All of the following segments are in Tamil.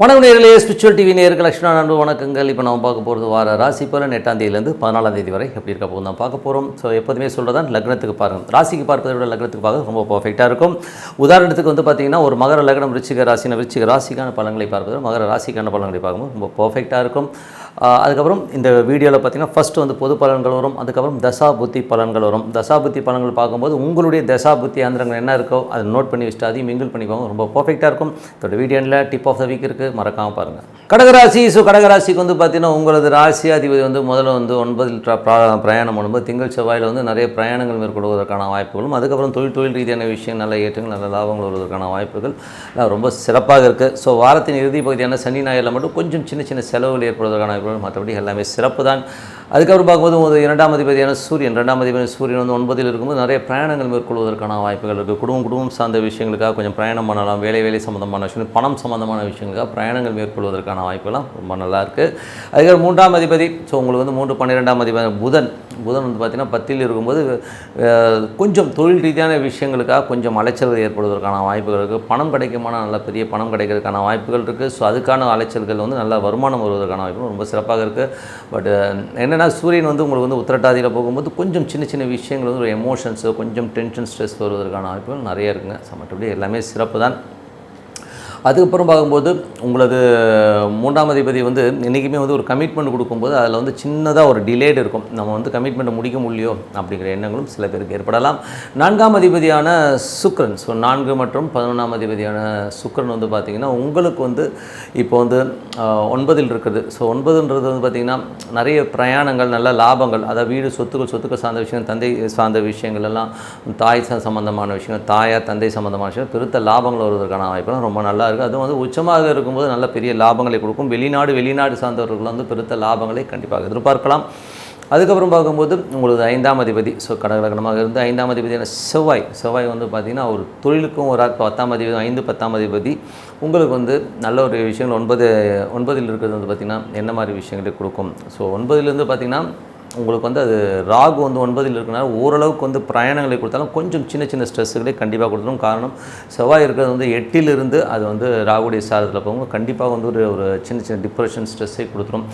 வணக்கம் நேரிலே ஸ்பிரிச்சுவல் டிவி நேருக்கு லட்சுமணா நண்பு வணக்கங்கள். இப்போ நம்ம பார்க்க போகிறது வார ராசி பலன் எட்டாம் தேதியிலேருந்து பதினாலாம் தேதி வரை எப்படி இருக்க போகும் தான் பார்க்க போகிறோம் ஸோ எப்போதுமே சொல்கிறதான் லக்னத்துக்கு பாருங்கள் ராசிக்கு பார்ப்பதை விட லக்னத்துக்கு பார்க்க ரொம்ப பர்ஃபெக்டாக இருக்கும். உதாரணத்துக்கு வந்து பார்த்தீங்கன்னா ஒரு மகர லக்னம் விருச்சிக ராசின விருச்சிக ராசிக்கான பலன்களை பார்ப்பது மகர ராசிக்கான பலன்களை பார்க்கும்போது ரொம்ப பர்ஃபெக்டாக இருக்கும். அதுக்கப்புறம் இந்த வீடியோவில் பார்த்தீங்கன்னா ஃபஸ்ட்டு வந்து பொது பலன்கள் வரும் அதுக்கப்புறம் தசா புத்தி பலன்கள் வரும். தசா புத்தி பலன்கள் பார்க்கும்போது உங்களுடைய தசா புத்தி ஆந்திரங்கள் என்ன இருக்கோ அதை நோட் பண்ணி வச்சுட்டு அதையும் மிங்கிள் பண்ணிக்கோங்க. ரொம்ப பர்ஃபெக்டாக இருக்கும். இதோட வீடியோவில் டிப் ஆஃப் த வீக் இருக்குது மறக்காமல் பாருங்கள் கடகராசி ஸோ கடகராசிக்கு வந்து பார்த்தீங்கன்னா உங்களது ராசி அதிபதி வந்து முதல்ல வந்து ஒன்பதில் பிரா- பிரயாணம் பண்ணும்போது திங்கள் செவ்வாயில் வந்து நிறைய பிரயாணங்கள் மேற்கொள்வதற்கான வாய்ப்புகளும் அதுக்கப்புறம் தொழில் தொழில் ரீதியான விஷயம் நல்ல ஏற்றங்கள் நல்ல லாபங்கள் வருவதற்கான வாய்ப்புகள் ரொம்ப சிறப்பாக இருக்குது ஸோ வாரத்தின் இறுதி பகுதியான சனி ஞாயிறில் மட்டும் கொஞ்சம் சின்ன சின்ன செலவுகள் ஏற்படுவதற்கான வாய்ப்புகள் மற்றபடி எல்லாமே சிறப்பு தான் அதுக்கப்புறம் பார்க்கும்போது ஒரு இரண்டாம் அதிபதியான சூரியன். இரண்டாம் அதிபதியான சூரியன் வந்து ஒன்பதில் இருக்கும்போது நிறைய பிரயாணங்கள் மேற்கொள்வதற்கான வாய்ப்புகள் இருக்குது குடும்பம் குடும்பம் சார்ந்த விஷயங்களுக்காக கொஞ்சம் பிரயாணம் பண்ணலாம். வேலை வேலை சம்மந்தமான விஷயங்கள் பணம் சம்மந்தமான விஷயங்களுக்காக பிரயாணங்கள் மேற்கொள்வதற்கான வாய்ப்புகள்லாம் ரொம்ப நல்லா இருக்குது அதுக்கப்புறம் மூன்றாம் அதிபதி ஸோ உங்களுக்கு வந்து மூன்று பன்னிரெண்டாம் அதிபதி புதன். புதன் வந்து பார்த்திங்கன்னா பத்தில் இருக்கும்போது கொஞ்சம் தொழில் ரீதியான விஷயங்களுக்காக கொஞ்சம் அலைச்சல்கள் ஏற்படுவதற்கான வாய்ப்புகள் இருக்குது பணம் கிடைக்குமான நல்ல பெரிய பணம் கிடைக்கிறதுக்கான வாய்ப்புகள் இருக்குது ஸோ அதுக்கான அலைச்சல்கள் வந்து நல்ல வருமானம் வருவதற்கான வாய்ப்புகள் ரொம்ப சிறப்பாக இருக்குது பட் என்னென்னா சூரியன் வந்து உங்களுக்கு வந்து உத்திரட்டாதியில் போகும்போது கொஞ்சம் சின்ன சின்ன விஷயங்கள் வந்து ஒரு எமோஷன்ஸு கொஞ்சம் டென்ஷன் ஸ்ட்ரெஸ் வருவதற்கான வாய்ப்புகள் நிறைய இருக்குங்க. ஸோ மற்றபடி எல்லாமே சிறப்பு தான் அதுக்கப்புறம் பார்க்கும்போது உங்களது மூன்றாம் அதிபதி வந்து என்றைக்குமே வந்து ஒரு கமிட்மெண்ட் கொடுக்கும்போது அதில் வந்து சின்னதாக ஒரு டிலேட் இருக்கும். நம்ம வந்து கமிட்மெண்ட்டை முடிக்க முடியலையோ அப்படிங்கிற எண்ணங்களும் சில பேருக்கு ஏற்படலாம். நான்காம் அதிபதியான சுக்ரன் ஸோ நான்கு மற்றும் பதினொன்றாம் அதிபதியான சுக்ரன் வந்து பார்த்திங்கன்னா உங்களுக்கு வந்து இப்போ வந்து ஒன்பதில் இருக்குது. ஸோ ஒன்பதுன்றது வந்து பார்த்திங்கன்னா நிறைய பிரயாணங்கள் நல்ல லாபங்கள் அதாவது வீடு சொத்துக்கள் சொத்துக்கள் சார்ந்த விஷயம் தந்தை சார்ந்த விஷயங்கள் எல்லாம் தாய் சார் சம்பந்தமான விஷயங்கள் தாயார் தந்தை சம்பந்தமான விஷயம் பெருத்த லாபங்கள் வருவதற்கான வாய்ப்புலாம் ரொம்ப நல்லா இருக்குது அதுவும் வந்து உச்சமாக இருக்கும்போது நல்ல பெரிய லாபங்களை கொடுக்கும். வெளிநாடு வெளிநாடு சார்ந்தவர்கள் வந்து பெருத்த லாபங்களை கண்டிப்பாக எதிர்பார்க்கலாம். அதுக்கப்புறம் பார்க்கும்போது உங்களது ஐந்தாம் அதிபதி ஸோ கடகலகணமாக இருந்து ஐந்தாம் அதிபதியான செவ்வாய். செவ்வாய் வந்து பார்த்திங்கன்னா ஒரு தொழிலுக்கும் ஒரு பத்தாம் அதிபதி ஐந்து பத்தாம் அதிபதி. உங்களுக்கு வந்து நல்ல ஒரு விஷயங்கள் ஒன்பது ஒன்பதில் இருக்கிறது வந்து பார்த்திங்கன்னா என்ன மாதிரி விஷயங்களை கொடுக்கும்? ஸோ ஒன்பதுலேருந்து பார்த்திங்கன்னா உங்களுக்கு வந்து அது ராகு வந்து ஒன்பதில் இருக்கனால ஓரளவுக்கு வந்து பிரயாணங்களை கொடுத்தாலும் கொஞ்சம் சின்ன சின்ன ஸ்ட்ரெஸ்ஸுகளே கண்டிப்பாக கொடுத்துரும். காரணம் செவ்வாய் இருக்கிறது வந்து எட்டிலிருந்து அது வந்து ராகுடைய சாதத்தில் போகும். கண்டிப்பாக வந்து ஒரு ஒரு சின்ன சின்ன டிப்ரெஷன் ஸ்ட்ரெஸ்ஸை கொடுத்துரும்.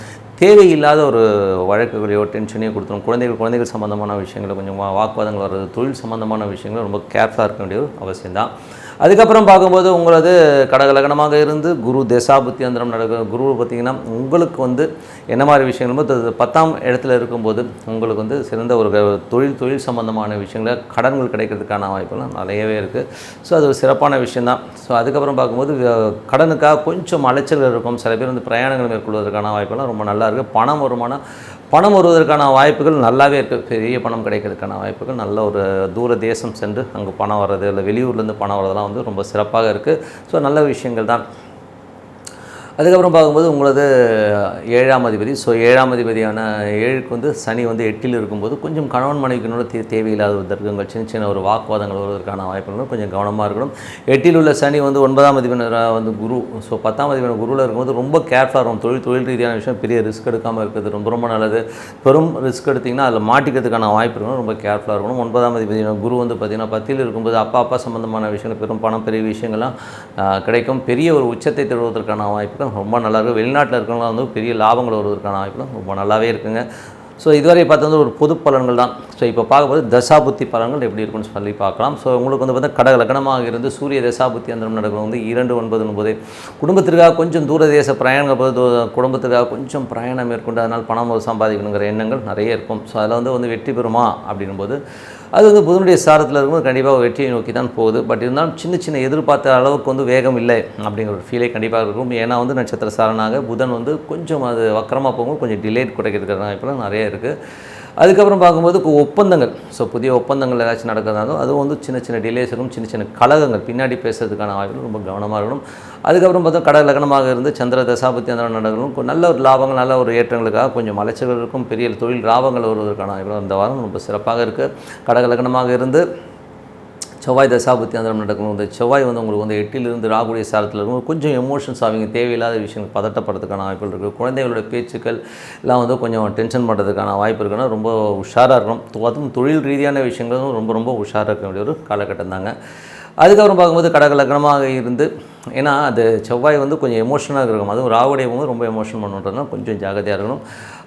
தேவையில்லாத ஒரு வழக்குகளையோ டென்ஷனையோ கொடுத்துரும். குழந்தைகள் குழந்தைகள் சம்மந்தமான விஷயங்களை கொஞ்சம் வாக்குவாதங்கள் வர்றது தொழில் சம்மந்தமான விஷயங்கள் ரொம்ப கேர்ஃபுல்லாக இருக்க வேண்டிய ஒரு அவசியம்தான். அதுக்கப்புறம் பார்க்கும்போது உங்களது கடகலகனமாக இருந்து குரு தசாபுத்தி அந்தரம் நடக்க குரு பார்த்திங்கன்னா உங்களுக்கு வந்து என்ன மாதிரி விஷயங்கள் பத்தாம் இடத்துல இருக்கும்போது உங்களுக்கு வந்து சிறந்த ஒரு தொழில் தொழில் சம்பந்தமான விஷயங்கள கடன்கள் கிடைக்கிறதுக்கான வாய்ப்புலாம் நிறையவே இருக்குது ஸோ அது ஒரு சிறப்பான விஷயந்தான் ஸோ அதுக்கப்புறம் பார்க்கும்போது கடனுக்காக கொஞ்சம் அலைச்சல் இருக்கும். சில பேர் வந்து பிரயாணங்கள் மேற்கொள்வதற்கான வாய்ப்பெல்லாம் ரொம்ப நல்லா இருக்குது பணம் வருமானம் பணம் வருவதற்கான வாய்ப்புகள் நல்லாவே இருக்குது பெரிய பணம் கிடைக்கிறதுக்கான வாய்ப்புகள். நல்ல ஒரு தூர தேசம் சென்று அங்கே பணம் வர்றது இல்லை வெளியூர்லேருந்து பணம் வர்றதெல்லாம் வந்து ரொம்ப சிறப்பாக இருக்குது ஸோ நல்ல விஷயங்கள் தான். அதுக்கப்புறம் பார்க்கும்போது உங்களது ஏழாம் அதிபதி. ஸோ ஏழாம் அதிபதியான ஏழுக்கு வந்து சனி வந்து எட்டில் இருக்கும்போது கொஞ்சம் கணவன் மனைவிக்கினோட தே தேவையில்லாத ஒரு தர்க்கங்கள் சின்ன சின்ன ஒரு வாக்குவாதங்கள் வருவதற்கான வாய்ப்புகளும் கொஞ்சம் கவனமாக இருக்கணும். எட்டில் உள்ள சனி வந்து ஒன்பதாம் அதிபதியினராக வந்து குரு. ஸோ பத்தாம் அதிபதியான குருவில் இருக்கும்போது ரொம்ப கேர்ஃபுல்லாக இருக்கும் தொழில் தொழில் ரீதியான விஷயம் பெரிய ரிஸ்க் எடுக்காமல் இருக்கிறது ரொம்ப ரொம்ப நல்லது. பெரும் ரிஸ்க் எடுத்திங்கன்னா அதில் மாட்டிக்கிறதுக்கான வாய்ப்பு இருக்கணும். ரொம்ப கேர்ஃபுல்லாக இருக்கணும். ஒன்பதாம் அதிபதியான குரு வந்து பார்த்திங்கன்னா பத்தியில் இருக்கும்போது அப்பா அப்பா சம்மந்தமான விஷயங்கள் பெரும் பணம் பெரிய விஷயங்கள்லாம் கிடைக்கும். பெரிய ஒரு உச்சத்தை தருவதற்கான வாய்ப்புகள் ரொம்ப நல்லாயிருக்கும் வெளிநாட்டில் இருக்கிறவங்க வந்து பெரிய லாபங்கள் வருவதற்கான வாய்ப்புலாம் ரொம்ப நல்லாவே இருக்குங்க. ஸோ இதுவரை பார்த்தது வந்து ஒரு பொது பலன்கள் தான். ஸோ இப்போ பார்க்கும்போது தசாபுத்தி பலன்கள் எப்படி இருக்குன்னு சொல்லி பார்க்கலாம். ஸோ உங்களுக்கு வந்து பார்த்தா கடக லக்னமாக இருந்து சூரிய தசாபுத்தி அந்த நடக்கிறது வந்து இரண்டு ஒன்பது ஒன்பது. குடும்பத்திற்காக கொஞ்சம் தூர தேச பிரயாணங்கள் போது குடும்பத்துக்காக கொஞ்சம் பிரயாணம் மேற்கொண்டு அதனால் பணம் சம்பாதிக்கணுங்கிற எண்ணங்கள் நிறைய இருக்கும். ஸோ அதில் வந்து வந்து வெற்றி பெறுமா அப்படின்னும்போது அது வந்து புதனுடைய சாரத்தில் இருக்கும்போது கண்டிப்பாக வெற்றியை நோக்கி தான் போகுது. பட் இருந்தாலும் சின்ன சின்ன எதிர்பார்த்த அளவுக்கு வந்து வேகம் இல்லை அப்படிங்கிற ஒரு ஃபீலே கண்டிப்பாக இருக்கும். ஏன்னா வந்து நட்சத்திர சாரனாக புதன் வந்து கொஞ்சம் அது வக்கரமாக போகும்போது கொஞ்சம் டிலேட் குறைக்கிறதுக்கான வாய்ப்புலாம் நிறைய இருக்குது அதுக்கப்புறம் பார்க்கும்போது ஒப்பந்தங்கள். ஸோ புதிய ஒப்பந்தங்கள் ஏதாச்சும் நடக்கிறதாலும் அதுவும் வந்து சின்ன சின்ன டிலேஸ் இருக்கும் சின்ன சின்ன கழகங்கள் பின்னாடி பேசுறதுக்கான வாய்ப்புகள் ரொம்ப கவனமாக இருக்கணும். அதுக்கப்புறம் பார்த்தா கடல் லக்னமாக இருந்து சந்திர தசாபத்தி அந்த நடக்கணும். நல்ல ஒரு லாபங்கள் நல்ல ஒரு ஏற்றங்களுக்காக கொஞ்சம் அலைச்சல்கள் இருக்கும். பெரிய தொழில் லாபங்கள் வருவதற்கான வாய்ப்புகள் இந்த வாரம் ரொம்ப சிறப்பாக இருக்குது கடக லக்னமாக இருந்து செவ்வாய் தசாபுத்தி அந்தரம் நடக்கணும். இந்த செவ்வாய் வந்து உங்களுக்கு வந்து எட்டிலிருந்து ராகுடைய சாரத்தில் இருக்கும். கொஞ்சம் எமோஷன்ஸ் ஆவீங்க தேவையில்லாத விஷயங்கள் பதட்டப்படுறதுக்கான வாய்ப்புகள் இருக்குது குழந்தைகளோட பேச்சுக்கள் எல்லாம் வந்து கொஞ்சம் டென்ஷன் பண்ணுறதுக்கான வாய்ப்பு இருக்குன்னா ரொம்ப உஷாராக இருக்கணும். அதுவும் தொழில் ரீதியான விஷயங்களும் ரொம்ப ரொம்ப உஷாராக இருக்க வேண்டிய ஒரு காலகட்டம் தாங்க. அதுக்கப்புறம் பார்க்கும்போது கடக லக்னமாக இருந்து ஏன்னா அது செவ்வாய் வந்து கொஞ்சம் எமோஷனாக இருக்கும் அதுவும் ராகுடைய போது ரொம்ப எமோஷன் பண்ணுறதுனா கொஞ்சம் ஜாகிரதையாக இருக்கணும்.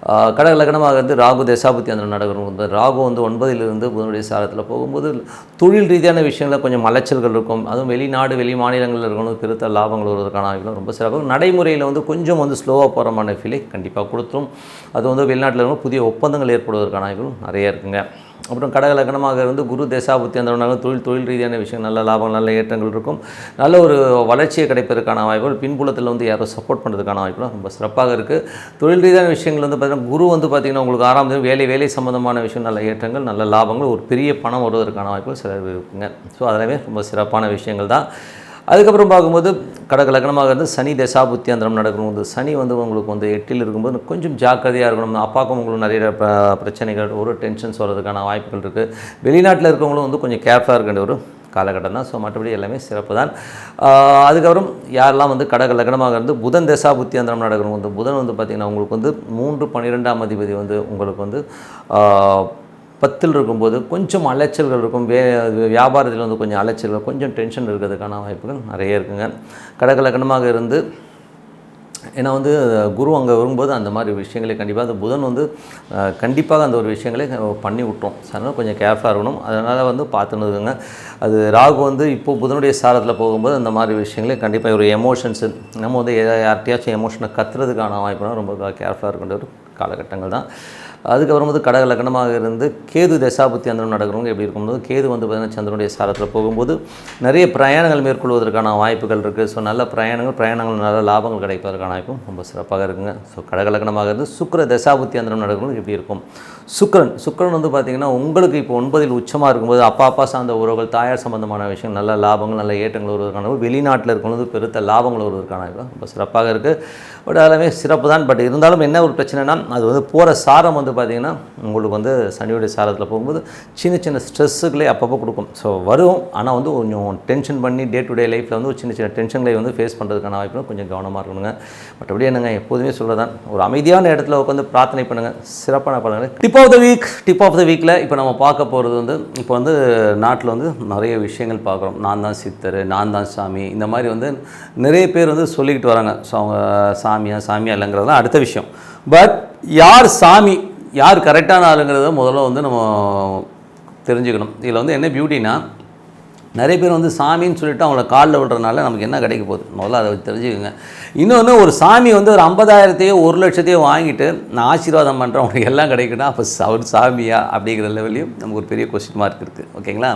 ஆஹ் கடக லக்னமாக இருந்து ராகு தசாபுத்தி அந்த நடக்கணும் ராகு வந்து ஒன்பதிலிருந்து புதனுடைய சாரத்தில் போகும்போது தொழில் ரீதியான விஷயங்களில் கொஞ்சம் மலைச்சல்கள் இருக்கும். அதுவும் வெளிநாடு வெளி மாநிலங்களில் இருக்கணும் பெருத்த லாபங்கள் வருவதற்கான வாய்ப்புகள் ரொம்ப சிறப்பாக நடைமுறையில் வந்து கொஞ்சம் வந்து ஸ்லோவாக போகிறமான ஃபீலை கண்டிப்பாக கொடுத்துரும். அது வந்து வெளிநாட்டில் இருக்கும் புதிய ஒப்பந்தங்கள் ஏற்படுவதற்கான வாய்ப்புகள் நிறைய இருக்குங்க. அப்புறம் கடக லக்னமாக இருந்து குரு தேசாபுத்தி அந்த தொழில் தொழில் ரீதியான விஷயம் நல்ல லாபம் நல்ல ஏற்றங்கள் இருக்கும். நல்ல ஒரு வளர்ச்சியை கிடைப்பதற்கான வாய்ப்புகள் பின்புலத்தில் வந்து யாரோ சப்போர்ட் பண்ணுறதுக்கான வாய்ப்புகள் ரொம்ப சிறப்பாக இருக்குது தொழில் ரீதியான விஷயங்கள் வந்து பார்த்திங்கன்னா குரு வந்து பார்த்திங்கன்னா உங்களுக்கு ஆறாம் தேதி வேலை வேலை சம்பந்தமான விஷயம் நல்ல ஏற்றங்கள் நல்ல லாபங்கள் ஒரு பெரிய பணம் வருவதற்கான வாய்ப்புகள் சில இருக்குங்க. ஸோ அதெல்லாமே ரொம்ப சிறப்பான விஷயங்கள் தான். அதுக்கப்புறம் பார்க்கும்போது கடக லக்னமாக இருந்து சனி தசாபுத்தியந்திரம் நடக்கும்போது சனி வந்து உங்களுக்கு வந்து எட்டில் இருக்கும்போது கொஞ்சம் ஜாக்கிரதையாக இருக்கணும். அப்பாவுக்கும் உங்களுக்கு நிறைய பிரச்சனைகள் ஒரு டென்ஷன்ஸ் வர்றதுக்கான வாய்ப்புகள் இருக்குது வெளிநாட்டில் இருக்கவங்களும் வந்து கொஞ்சம் கேர்ஃபுல்லாக இருக்க வேண்டிய ஒரு காலகட்டம் தான். ஸோ மற்றபடி எல்லாமே சிறப்பு தான். அதுக்கப்புறம் யாரெல்லாம் வந்து கடக லக்னமாக இருந்து புதன் தசாபுத்தி புத்தியந்திரம் நடக்கணும் வந்து புதன் வந்து பார்த்திங்கன்னா உங்களுக்கு வந்து மூன்று பன்னிரெண்டாம் அதிபதி வந்து உங்களுக்கு வந்து பத்தில் இருக்கும்போது கொஞ்சம் அலைச்சல்கள் இருக்கும். வே வியாபாரத்தில் வந்து கொஞ்சம் அலைச்சல்கள் கொஞ்சம் டென்ஷன் இருக்கிறதுக்கான வாய்ப்புகள் நிறைய இருக்குங்க. கடக லக்னமாக இருந்து ஏன்னா வந்து குரு அங்கே வரும்போது அந்த மாதிரி விஷயங்களை கண்டிப்பாக அந்த புதன் வந்து கண்டிப்பாக அந்த ஒரு விஷயங்களை பண்ணி விட்டோம். அதனால் கொஞ்சம் கேர்ஃபுல்லாக இருக்கணும். அதனால் வந்து பார்த்துன்னு அது ராகு வந்து இப்போது புதனுடைய சாரத்தில் போகும்போது அந்த மாதிரி விஷயங்களே கண்டிப்பாக ஒரு எமோஷன்ஸு நம்ம வந்து யார்ட்டையாச்சும் எமோஷனை கத்துறதுக்கான வாய்ப்புனா ரொம்ப கேர்ஃபுல்லாக இருக்கின்ற ஒரு காலகட்டங்கள் தான். அதுக்கப்புறம் வந்து கடக லக்னமாக இருந்து கேது தசாபுத்தி அந்தரம் நடக்கிறவங்க எப்படி இருக்கும்போது கேது வந்து பார்த்திங்கன்னா சந்திரனுடைய சாரத்தில் போகும்போது நிறைய பிரயாணங்கள் மேற்கொள்வதற்கான வாய்ப்புகள் இருக்குது ஸோ நல்ல பிரயாணங்கள் பிரயாணங்கள் நல்ல லாபங்கள் கிடைப்பதற்கான வாய்ப்பும் ரொம்ப சிறப்பாக இருக்குங்க. ஸோ கடக லக்னமாக இருந்து சுக்கிர தசாபுத்தி அந்தரம் நடக்கிறவங்க எப்படி இருக்கும்? சுக்கிரன் சுக்கிரன் வந்து பார்த்திங்கன்னா உங்களுக்கு இப்போ ஒன்பதில் உச்சமாக இருக்கும்போது அப்பா அப்பா சார்ந்த உறவுகள் தாயார் சம்பந்தமான விஷயம் நல்ல லாபங்கள் நல்ல ஏற்றங்கள் வருவதற்கான வெளிநாட்டில் இருக்கும்போது பெருத்த லாபங்கள் வருவதற்கான ரொம்ப சிறப்பாக இருக்குது பட் எல்லாமே சிறப்பு தான். பட் இருந்தாலும் என்ன ஒரு பிரச்சனைனா அது வந்து போகிற சாரம் வந்து பார்த்திங்கன்னா உங்களுக்கு வந்து சனியுடைய சாரத்தில் போகும்போது சின்ன சின்ன ஸ்ட்ரெஸ்ஸுகளே அப்பப்போ கொடுக்கும். ஸோ வரும். ஆனால் வந்து கொஞ்சம் டென்ஷன் பண்ணி டே டு டே லைஃப்பில் வந்து ஒரு சின்ன சின்ன டென்ஷன்களை வந்து ஃபேஸ் பண்ணுறதுக்கான வாய்ப்பு கொஞ்சம் கவனமாக இருக்கணுங்க. மற்றபடி என்னங்க எப்போதுமே சொல்கிறதான் ஒரு அமைதியான இடத்துல உட்காந்து பிரார்த்தனை பண்ணுங்கள் சிறப்பான பலன்கள். Tip of the week tip of the வீக்கில் இப்போ நம்ம பார்க்க போகிறது வந்து இப்போ வந்து நாட்டில் வந்து நிறைய விஷயங்கள் பார்க்குறோம். நான் தான் சித்தர் நான் தான் சாமி இந்த மாதிரி வந்து நிறைய பேர் வந்து சொல்லிக்கிட்டு வராங்க. ஸோ அவங்க சா சாமியா சாமியா இல்லைங்கிறதுலாம் அடுத்த விஷயம். பட் யார் சாமி யார் கரெக்டான ஆளுங்கிறத முதல்ல வந்து நம்ம தெரிஞ்சுக்கணும். இதில் வந்து என்ன பியூட்டினா நிறைய பேர் வந்து சாமின்னு சொல்லிட்டு அவங்கள காலில் விடுறதுனால நமக்கு என்ன கிடைக்க போகுது? முதல்ல அதை தெரிஞ்சுக்கோங்க. இன்னொன்று ஒரு சாமி வந்து ஒரு ஐம்பதாயிரத்தையோ ஒரு லட்சத்தையோ வாங்கிட்டு நான் ஆசீர்வாதம் பண்ணுறேன் அவனுக்கு எல்லாம் கிடைக்குன்னா அப்போ அவர் சாமியா அப்படிங்கிற லெவலையும் நமக்கு ஒரு பெரிய கொஸ்டின் மார்க் இருக்குது ஓகேங்களா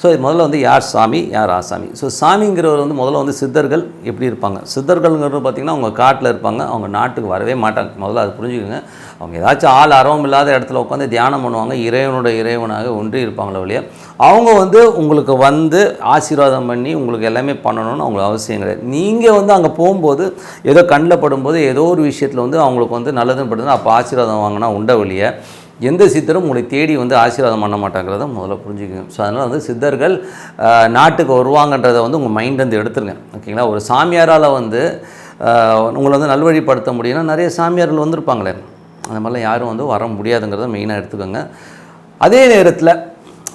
ஸோ இது முதல்ல வந்து யார் சாமி யார் ஆசாமி? ஸோ சாமிங்கிறவர் வந்து முதல்ல வந்து சித்தர்கள் எப்படி இருப்பாங்க? சித்தர்கள்ங்கிறது பார்த்திங்கன்னா அவங்க காட்டில் இருப்பாங்க. அவங்க நாட்டுக்கு வரவே மாட்டாங்க. முதல்ல அது புரிஞ்சுக்கோங்க. அவங்க ஏதாச்சும் ஆள் அரவம் இல்லாத இடத்துல உட்காந்து தியானம் பண்ணுவாங்க. இறைவனோட இறைவனாக ஒன்றி இருப்பாங்களே ஒழிய அவங்க வந்து உங்களுக்கு வந்து ஆசீர்வாதம் பண்ணி உங்களுக்கு எல்லாமே பண்ணணும்னு அவங்களுக்கு அவசியம் கிடையாது. நீங்கள் வந்து அங்கே போகும்போது ஏதோ கண்ணில் படும்போது ஏதோ ஒரு விஷயத்தில் வந்து அவங்களுக்கு வந்து நல்லதுன்னு படுதுன்னா அப்போ ஆசீர்வாதம் வாங்கினா உண்ட வழிய எந்த சித்தரும் உங்களை தேடி வந்து ஆசீர்வாதம் பண்ண மாட்டாங்கிறத முதல்ல புரிஞ்சுக்கணும் ஸோ அதனால் வந்து சித்தர்கள் நாட்டுக்கு வருவாங்கன்றதை வந்து உங்கள் மைண்ட் வந்து எடுத்துருங்க. ஓகேங்களா ஒரு சாமியாரால் வந்து உங்களை வந்து நல்வழிப்படுத்த முடியும்னா நிறைய சாமியார்கள் வந்திருப்பாங்களே. அந்த மாதிரிலாம் யாரும் வந்து வர முடியாதுங்கிறத மெயினாக எடுத்துக்கோங்க. அதே நேரத்தில்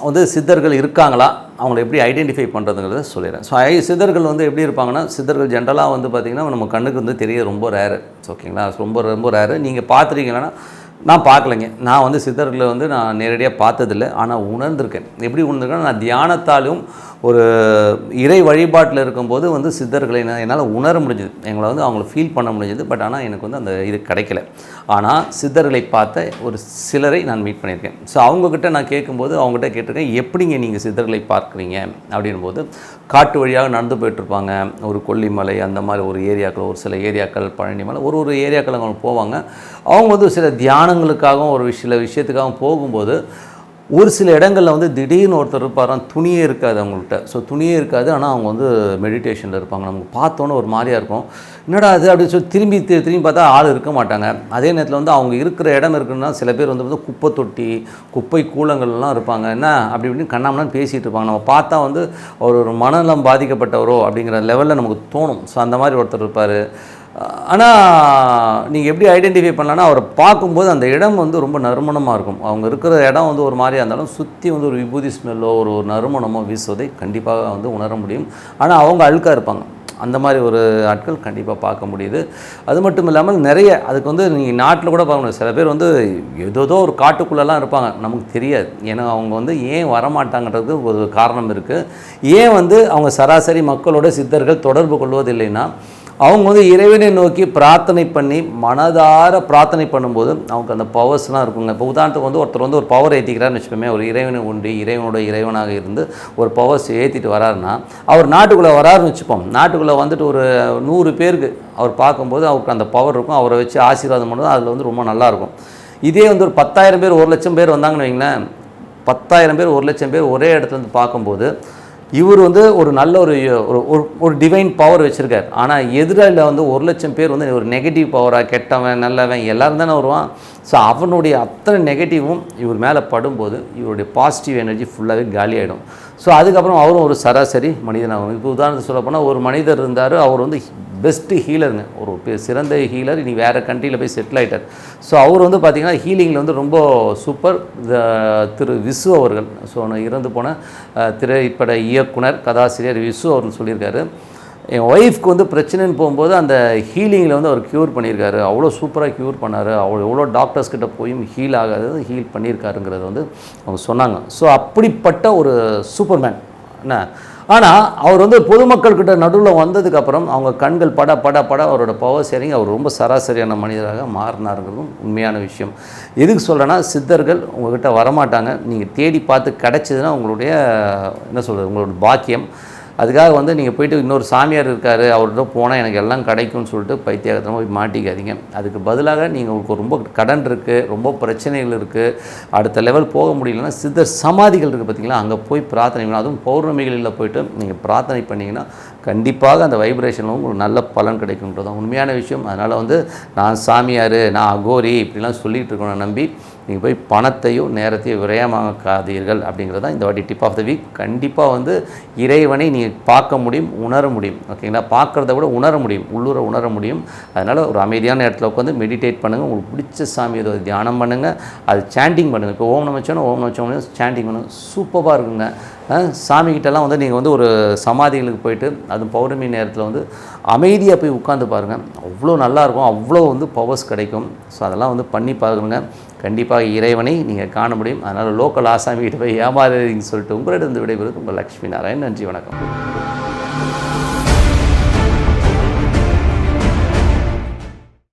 வந்து சித்தர்கள் இருக்காங்களா? அவங்கள எப்படி ஐடென்டிஃபை பண்ணுறதுங்கிறத சொல்லிடுறேன். ஸோ ஐ சித்தர்கள் வந்து எப்படி இருப்பாங்கன்னா சித்தர்கள் ஜென்ரலாக வந்து பார்த்திங்கன்னா நம்ம கண்ணுக்கு வந்து தெரிய ரொம்ப ரேரு ஓகேங்களா ரொம்ப ரொம்ப ரேரு நீங்கள் பார்த்துருக்கீங்கன்னா நான் பார்க்கலைங்க. நான் வந்து சித்தர்களை வந்து நான் நேரடியாக பார்த்ததில்ல. ஆனால் உணர்ந்திருக்கேன். எப்படி உணர்ந்திருக்கேன் நான் தியானத்தாலும் ஒரு இறை வழிபாட்டில் இருக்கும்போது வந்து சித்தர்களை நான் என்னால் உணர முடிஞ்சது. எங்களை வந்து அவங்கள ஃபீல் பண்ண முடிஞ்சது. பட் ஆனால் எனக்கு வந்து அந்த இது கிடைக்கல. ஆனால் சித்தர்களை பார்த்த ஒரு சிலரை நான் மீட் பண்ணியிருக்கேன். ஸோ அவங்கக்கிட்ட நான் கேட்கும்போது அவங்ககிட்ட கேட்டிருக்கேன் எப்படிங்க நீங்கள் சித்தர்களை பார்க்குறீங்க? அப்படின்போது காட்டு வழியாக நடந்து போயிட்டுருப்பாங்க. ஒரு கொல்லிமலை அந்த மாதிரி ஒரு ஏரியாக்கள் ஒரு சில ஏரியாக்கள் பழனிமலை ஒரு ஒரு ஏரியாக்கள் அவங்க போவாங்க. அவங்க வந்து சில தியானங்களுக்காகவும் ஒரு சில விஷயத்துக்காகவும் போகும்போது ஒரு சில இடங்களில் வந்து திடீர்னு ஒருத்தர் இருப்பாராம் துணியே இருக்காது அவங்கள்ட்ட. ஸோ துணியே இருக்காது ஆனால் அவங்க வந்து மெடிடேஷனில் இருப்பாங்க. நமக்கு பார்த்தோன்னே ஒரு மாதிரியாக இருக்கும். என்னடா அது அப்படின்னு சொல்லி திரும்பி திரும்பி பார்த்தா ஆள் இருக்க மாட்டாங்க. அதே நேரத்தில் வந்து அவங்க இருக்கிற இடம் இருக்குன்னா சில பேர் வந்து வந்து குப்பை தொட்டி குப்பை கூலங்கள்லாம் இருப்பாங்க. என்ன? அப்படி இப்படின்னு கண்ணாமலாம் பேசிகிட்டு இருப்பாங்க. நம்ம பார்த்தா வந்து அவர் ஒரு மனநலம் பாதிக்கப்பட்டவரோ அப்படிங்கிற லெவலில் நமக்கு தோணும். ஸோ அந்த மாதிரி ஒருத்தர் இருப்பார். ஆனால் நீங்கள் எப்படி ஐடென்டிஃபை பண்ணலான்னா அவரை பார்க்கும்போது அந்த இடம் வந்து ரொம்ப நறுமணமாக இருக்கும். அவங்க இருக்கிற இடம் வந்து ஒரு மாதிரியா இருந்தாலும் சுற்றி வந்து ஒரு விபூதி ஸ்மெல்லோ ஒரு ஒரு நறுமணமோ வீசுவதை கண்டிப்பாக வந்து உணர முடியும். ஆனால் அவங்க அழுக்காக இருப்பாங்க. அந்த மாதிரி ஒரு ஆட்கள் கண்டிப்பாக பார்க்க முடியுது. அது மட்டும் இல்லாமல் நிறைய அதுக்கு வந்து நீங்கள் நாட்டில் கூட பார்க்க சில பேர் வந்து ஏதோதோ ஒரு காட்டுக்குள்ளெல்லாம் இருப்பாங்க. நமக்கு தெரியாது. ஏன்னா அவங்க வந்து ஏன் வரமாட்டாங்கன்றதுக்கு ஒரு காரணம் இருக்குது ஏன் வந்து அவங்க சராசரி மக்களோட சித்தர்கள் தொடர்பு கொள்வதில்லைன்னா அவங்க வந்து இறைவனை நோக்கி பிரார்த்தனை பண்ணி மனதார பிரார்த்தனை பண்ணும்போது அவங்க அந்த பவர்ஸ்லாம் இருக்குங்க. இப்போ உதாரணத்துக்கு வந்து ஒருத்தர் வந்து ஒரு பவர் ஏற்றிக்கிறாருன்னு வச்சுக்கோமே ஒரு இறைவனை உண்டு இறைவனோட இறைவனாக இருந்து ஒரு பவர்ஸ் ஏற்றிட்டு வராருன்னா அவர் நாட்டுக்குள்ளே வராருன்னு வச்சுப்போம். நாட்டுக்குள்ளே வந்துட்டு ஒரு நூறு பேருக்கு அவர் பார்க்கும்போது அவருக்கு அந்த பவர் இருக்கும். அவரை வச்சு ஆசீர்வாதம் பண்ணுறது அதில் வந்து ரொம்ப நல்லாயிருக்கும் இதே வந்து ஒரு பத்தாயிரம் பேர் ஒரு லட்சம் பேர் வந்தாங்கன்னு வைங்களேன் பத்தாயிரம் பேர் ஒரு லட்சம் பேர் ஒரே இடத்துல இருந்து பார்க்கும்போது இவர் வந்து ஒரு நல்ல ஒரு ஒரு ஒரு- ஒரு டிவைன் பவர் வச்சுருக்கார். ஆனால் எதிராளியில் வந்து ஒரு லட்சம் பேர் வந்து ஒரு நெகட்டிவ் பவராக கெட்டவன் நல்லவன் எல்லோரும் தானே வருவான். ஸோ அவனுடைய அத்தனை நெகட்டிவும் இவர் மேலே படும்போது இவருடைய பாசிட்டிவ் எனர்ஜி ஃபுல்லாகவே காலி ஆகிடும் ஸோ அதுக்கப்புறம் அவரும் ஒரு சராசரி மனிதனாகும். இப்போ உதாரணத்துக்கு சொல்ல போனால் ஒரு மனிதர் இருந்தார் அவர் வந்து பெஸ்ட்டு ஹீலருங்க ஒரு பெ- சிறந்த ஹீலர் இனி வேறு கண்ட்ரியில் போய் செட்டில் ஆகிட்டார் ஸோ அவர் வந்து பார்த்திங்கன்னா ஹீலிங்கில் வந்து ரொம்ப சூப்பர் திரு விசு அவர்கள். ஸோ இறந்து போன திரைப்பட இயக்குனர் கதாசிரியர் விசு அவர்கள் சொல்லியிருக்காரு. என் ஒய்ஃப்க்கு வந்து பிரச்சனைன்னு போகும்போது அந்த ஹீலிங்கில் வந்து அவர் க்யூர் பண்ணியிருக்காரு. அவ்வளோ சூப்பராக க்யூர் பண்ணார். அவ்வளோ எவ்வளோ டாக்டர்ஸ் கிட்ட போயும் ஹீல் ஆகாதது ஹீல் பண்ணியிருக்காருங்கிறது வந்து அவங்க சொன்னாங்க. ஸோ அப்படிப்பட்ட ஒரு சூப்பர்மேன் என்ன? ஆனால் அவர் வந்து பொதுமக்கள்கிட்ட நடுவில் வந்ததுக்கப்புறம் அவங்க கண்கள் பட பட பட அவரோட பவர் சரிங்க அவர் ரொம்ப சராசரியான மனிதராக மாறினாருங்கிறதும் உண்மையான விஷயம். எதுக்கு சொல்கிறேன்னா சித்தர்கள் உங்கள்கிட்ட வரமாட்டாங்க. நீங்கள் தேடி பார்த்து கிடச்சிதுன்னா உங்களுடைய என்ன சொல்கிறது உங்களோட பாக்கியம். அதுக்காக வந்து நீங்கள் போயிட்டு இன்னொரு சாமியார் இருக்கார் அவர்கிட்ட போனால் எனக்கு எல்லாம் கிடைக்கும்னு சொல்லிட்டு பைத்தியகத்தில் போய் மாட்டிக்காதீங்க. அதுக்கு பதிலாக நீங்கள் உங்களுக்கு ரொம்ப கடன் இருக்குது ரொம்ப பிரச்சனைகள் இருக்குது அடுத்த லெவல் போக முடியலன்னா சித்தர் சமாதிகள் இருக்குது பார்த்தீங்களா அங்கே போய் பிரார்த்தனை பண்ணணும். அதுவும் பௌர்ணமிகளில் போயிட்டு நீங்கள் பிரார்த்தனை பண்ணிங்கன்னா கண்டிப்பாக அந்த வைப்ரேஷனில் உங்களுக்கு நல்ல பலன் கிடைக்குன்றது தான் உண்மையான விஷயம். அதனால் வந்து நான் சாமியார் நான் அகோரி இப்படிலாம் சொல்லிகிட்டு இருக்கணும் நம்பி. நீங்கள் போய் பணத்தையும் நேரத்தையும் விரயமாக்காதீர்கள் அப்படிங்கிறது தான் இந்த வாட்டி டிப் ஆஃப் த வீக் கண்டிப்பாக வந்து இறைவனை நீங்கள் பார்க்க முடியும் உணர முடியும். ஓகேங்களா? பார்க்குறத விட உணர முடியும் உள்ளூர உணர முடியும். அதனால் ஒரு அமைதியான இடத்துல உட்காந்து மெடிடேட் பண்ணுங்கள் உங்களுக்கு பிடிச்ச சாமி ஏதோ தியானம் பண்ணுங்கள் அது சாண்டிங் பண்ணுங்கள் இப்போ ஓம் நமச்சோன்னா ஓம் நமச்சோம்னு சாண்டிங் பண்ணுங்கள் சூப்பராக இருக்குங்க. அஹ் சாமிகிட்டலாம் வந்து நீங்கள் வந்து ஒரு சமாதிகளுக்கு போயிட்டு அது பௌர்ணமி நேரத்தில் வந்து அமைதியாக போய் உட்காந்து பாருங்கள் அவ்வளோ நல்லாயிருக்கும் அவ்வளோ வந்து பவர்ஸ் கிடைக்கும். ஸோ அதெல்லாம் வந்து பண்ணி பாருங்க. கண்டிப்பாக இறைவனை நீங்கள் காண முடியும். அதனால் லோக்கல் ஆசாமி கிட்ட போய் ஏமாறுறீங்கன்னு சொல்லிட்டு உங்களிடம் விடைபெறுவது உங்கள் லக்ஷ்மி நாராயண் நன்றி வணக்கம்.